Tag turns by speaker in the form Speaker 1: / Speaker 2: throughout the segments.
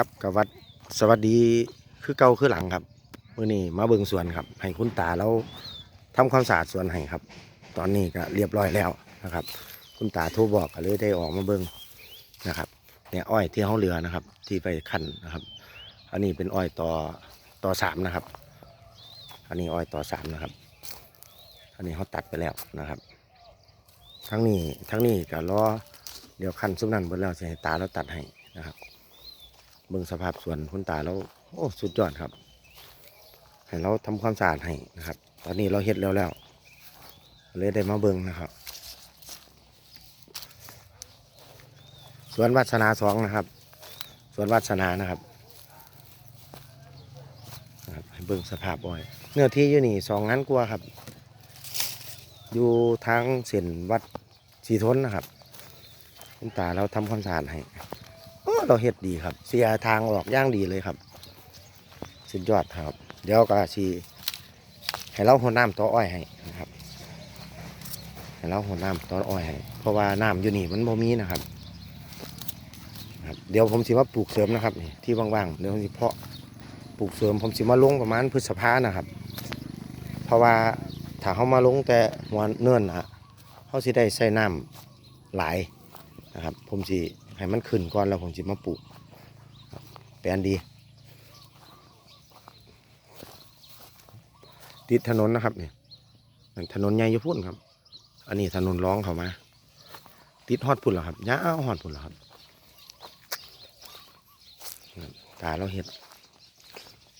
Speaker 1: ครับกับวัดสวัสดีคือเก่าคือหลังครับมื่อนี้มาเบิ่งสวนครับ ให้คุณตาแล้วทำความสะอาดสวนให้ครับ ตอนนี้ก็เรียบร้อยแล้วนะครับ คุณตาโทรบอกก็เลยได้ออกมาเบิ่งนะครับเนี่ยอ้อยที่เขาเหลือนะครับ ที่ไปขั้นนะครับ อันนี้เป็นอ้อยต่อต่อสามนะครับ อันนี้อ้อยต่อสามนะครับ อันนี้เขาตัดไปแล้วนะครับ ทั้งนี้ทั้งนี้ก็รอเดี๋ยวขั้นซุ้มนั่นเบิดแล้วจะให้ตาแล้วตัดให้นะครับ บิ่งสภาพสวนคุณตาแล้วโอ้สุดยอดครับ ให้เราทำความสะอาดให้นะครับ ตอนนี้เราเฮ็ดแล้วแล้วเลยได้มาเบิ่งนะครับ สวนวัฒนาสองนะครับสวนวัฒนานะครับนะครับให้เบิ่งสภาพอ้อย เนื้อที่อยู่นี่สองงานกว่าครับ อยู่ทางเส้นวัดสีทนนะครับคุณตาเราทำความสะอาดให้ เราเฮ็ดดีครับ เสียทางออกย่างดีเลยครับ สุดยอดครับ เดี๋ยวก็สีให้เราหัวน้ำต่ออ้อยให้นะครับให้เราหัวน้ำต่ออ้อยให้เพราะว่าน้ำอยู่นี่มันบ่มีนะครับครับ เดี๋ยวผมสิมาปลูกเสริมนะครับนี่ที่ว่างๆเดี๋ยวผมสิเพาะปลูกเสริมผมสิมาลงประมาณพฤษภานะครับ เพราะว่าถ้าเขามาลงแต่หัวเนื่อนนะเขาสิได้ใส่น้ำหลาย นะครับ ผมสิให้มันขึ้นก่อนแล้วผมสิมาปลูกแปลนดี ติดถนนนะครับเนี่ยถนนใหญ่ยุพุ่นครับ อันนี้ถนนร้องเขามา ติดฮอดพุ่นเหรอครับยาวฮอดพุ่นเหรอครับตาเราเห็ด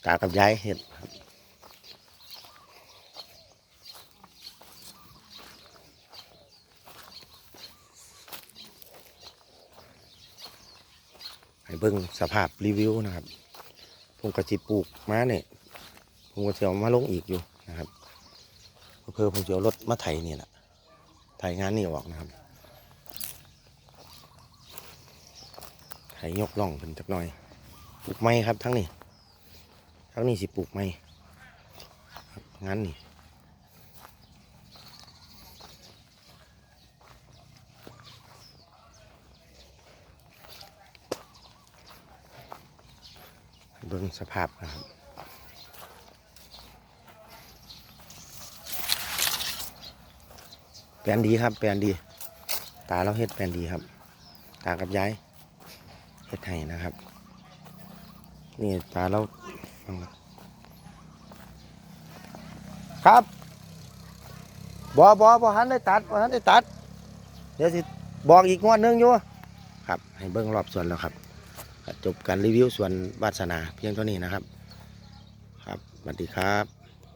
Speaker 1: ตากับยายเห็ดครับ ให้เบิ่งสภาพรีวิวนะครับผมก็จิปลูกมาเนี่ยผมก็จะเอามาลงอีกอยู่นะครับเพื่อผมจะเอารถมาไถนี่แหละไถงานนี่ออกนะครับไถยกล่องเป็นจักหน่อยปลูกไม้ครับทั้งนี้ทั้งนี้สิปลูกไม้งานนี่ เบิ่งสภาพนะครับแปลนดีครับ แปลนดี ตาเราเฮ็ดแปลนดีครับ ตากับยายเฮ็ดให้นะครับ นี่ตาเราฟังครับบอบอบอหันได้ตัดบอหันได้ตัด เดี๋ยวสิบอกอีกงวดนึงอยู่ครับ ให้เบิ้งรอบส่วนแล้วครับ จบการรีวิวสวนวาสนาเพียงเท่านี้นะครับ ครับสวัสดีครับ